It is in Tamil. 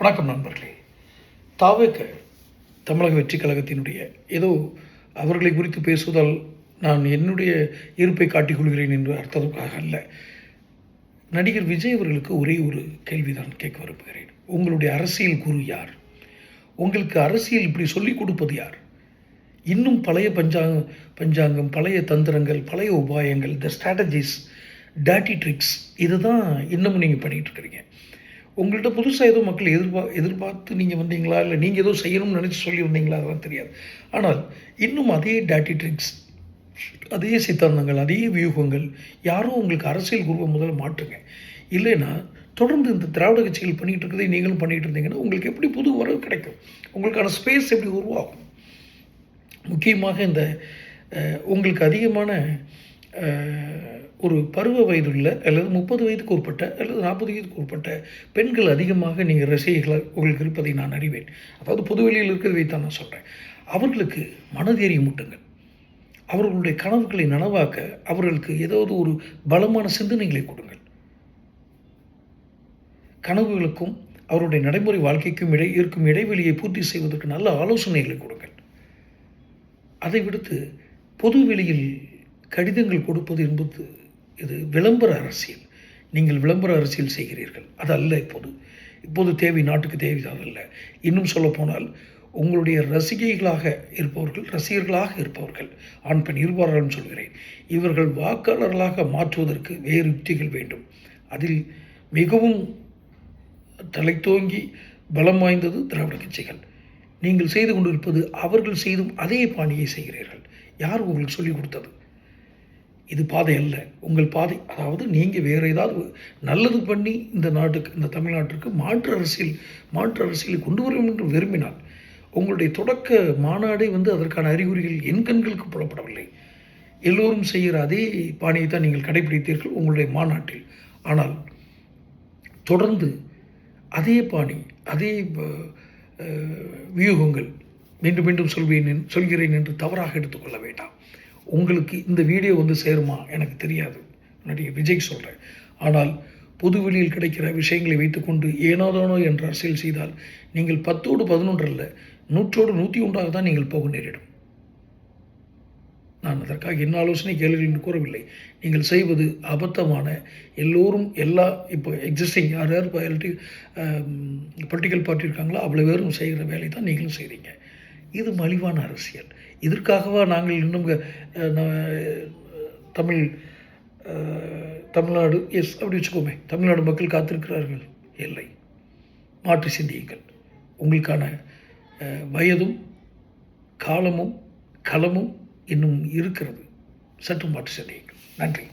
வணக்கம் நண்பர்களே. தாவேக்க தமிழக வெற்றி கழகத்தினுடைய ஏதோ அவர்களை குறித்து பேசுவதால் நான் என்னுடைய இருப்பை காட்டிக்கொள்கிறேன் என்று அர்த்தத்துக்காக அல்ல. நடிகர் விஜய் அவர்களுக்கு ஒரே ஒரு கேள்விதான் கேட்க விரும்புகிறேன். உங்களுடைய அரசியல் குரு யார்? உங்களுக்கு அரசியல் இப்படி சொல்லிக் கொடுப்பது யார்? இன்னும் பழைய பஞ்சாங்க பஞ்சாங்கம் பழைய தந்திரங்கள் பழைய உபாயங்கள் த ஸ்ட்ராட்டஜிஸ் டேட்டி ட்ரிக்ஸ் இதுதான் இன்னமும் நீங்கள் பண்ணிகிட்டு இருக்கிறீங்க. உங்கள்கிட்ட புதுசாக ஏதோ மக்கள் எதிர்பா எதிர்பார்த்து நீங்கள் வந்தீங்களா? இல்லை நீங்கள் ஏதோ செய்யணும்னு நினச்சி சொல்லி வந்தீங்களா? அதெல்லாம் தெரியாது. ஆனால் இன்னும் அதே டேட்டி ட்ரிக்ஸ் அதே சித்தாந்தங்கள் அதே வியூகங்கள் யாரும் உங்களுக்கு அரசியல் குருவை முதல்ல மாட்டுங்க இல்லைன்னா தொடர்ந்து இந்த திராவிட கட்சிகள் பண்ணிகிட்டு இருக்கிறதே நீங்களும் பண்ணிகிட்டு இருந்தீங்கன்னா உங்களுக்கு எப்படி புது வரவு கிடைக்கும்? உங்களுக்கான ஸ்பேஸ் எப்படி உருவாகும்? முக்கியமாக இந்த உங்களுக்கு அதிகமான ஒரு பருவ வயதுள்ள அல்லது முப்பது வயதுக்கு உட்பட்ட அல்லது நாற்பது வயதுக்கு உட்பட்ட பெண்கள் அதிகமாக நீங்கள் ரசிகைகளாக உங்களுக்கு இருப்பதை நான் அறிவேன். அதாவது பொதுவெளியில் இருக்கிறதை தான் நான் சொல்கிறேன் அவர்களுக்கு மனதேறி மூட்டுங்கள் அவர்களுடைய கனவுகளை நனவாக்க அவர்களுக்கு ஏதாவது ஒரு பலமான சிந்தனைகளை கொடுங்கள். கனவுகளுக்கும் அவருடைய நடைமுறை வாழ்க்கைக்கும் இடை இருக்கும் இடைவெளியை பூர்த்தி செய்வதற்கு நல்ல ஆலோசனைகளை கொடுங்கள். அதை விடுத்து பொது வெளியில் கடிதங்கள் கொடுப்பது என்பது இது விளம்பர அரசியல். நீங்கள் விளம்பர அரசியல் செய்கிறீர்கள். அது அல்ல இப்போது. இப்போது தேவை நாட்டுக்கு தேவை அல்ல. இன்னும் சொல்லப்போனால் உங்களுடைய ரசிகைகளாக இருப்பவர்கள் ரசிகர்களாக இருப்பவர்கள் ஆண் பெண் இருப்பார்கள் சொல்கிறேன். இவர்கள் வாக்காளர்களாக மாற்றுவதற்கு வேறு யுக்திகள் வேண்டும். அதில் மிகவும் தலைத்தோங்கி பலம் வாய்ந்தது திராவிட கட்சிகள். நீங்கள் செய்து கொண்டிருப்பது அவர்கள் செய்தும் அதே பாணியை செய்கிறீர்கள். யார் உங்களுக்கு சொல்லிக் கொடுத்தது? இது பாதை அல்ல. உங்கள் பாதை அதாவது நீங்கள் வேறு ஏதாவது நல்லது பண்ணி இந்த நாட்டுக்கு இந்த தமிழ்நாட்டிற்கு மாற்று அரசியல் மாற்று அரசியலை கொண்டு வரும் என்று விரும்பினால் உங்களுடைய தொடக்க மாநாடே வந்து அதற்கான அறிகுறிகள் என் கண்களுக்கு புலப்படவில்லை. எல்லோரும் செய்கிற அதே பாணியை தான் நீங்கள் கடைபிடித்தீர்கள் உங்களுடைய மாநாட்டில். ஆனால் தொடர்ந்து அதே பாணி அதே வியூகங்கள் மீண்டும் மீண்டும் சொல்வேன் சொல்கிறேன் என்று தவறாக எடுத்துக்கொள்ள வேண்டாம். உங்களுக்கு இந்த வீடியோ வந்து சேருமா? எனக்கு தெரியாது. நடிகை விஜய் சொல்கிறேன் ஆனால் பொதுவெளியில் கிடைக்கிற விஷயங்களை வைத்துக்கொண்டு ஏனோதானோ என்று அரசியல் செய்தால் நீங்கள் பத்தோடு பதினொன்றில் நூற்றோடு நூற்றி ஒன்றாக தான் நீங்கள் போக நேரிடும். நான் அதற்காக என்ன ஆலோசனை கேள்வி என்று கூறவில்லை. நீங்கள் செய்வது அபத்தமான எல்லோரும் எல்லா இப்போ எக்ஸிஸ்டிங் யார் யார் பொலிட்டிக்கல் பார்ட்டி இருக்காங்களோ அவ்வளோ பேரும் செய்கிற வேலை தான் நீங்களும் செய்கிறீங்க இது மலிவான அரசியல். இதற்காகவா நாங்கள் இன்னும் தமிழ் தமிழ்நாடு எஸ் அப்படி வச்சுக்கோமே தமிழ்நாடு மக்கள் காத்திருக்கிறார்கள். இல்லை. மாற்றி சிந்தியுங்கள். உங்களுக்கான வயதும் காலமும் களமும் இன்னும் இருக்கிறது. சற்று மாற்றி சிந்தியுங்கள். நன்றி.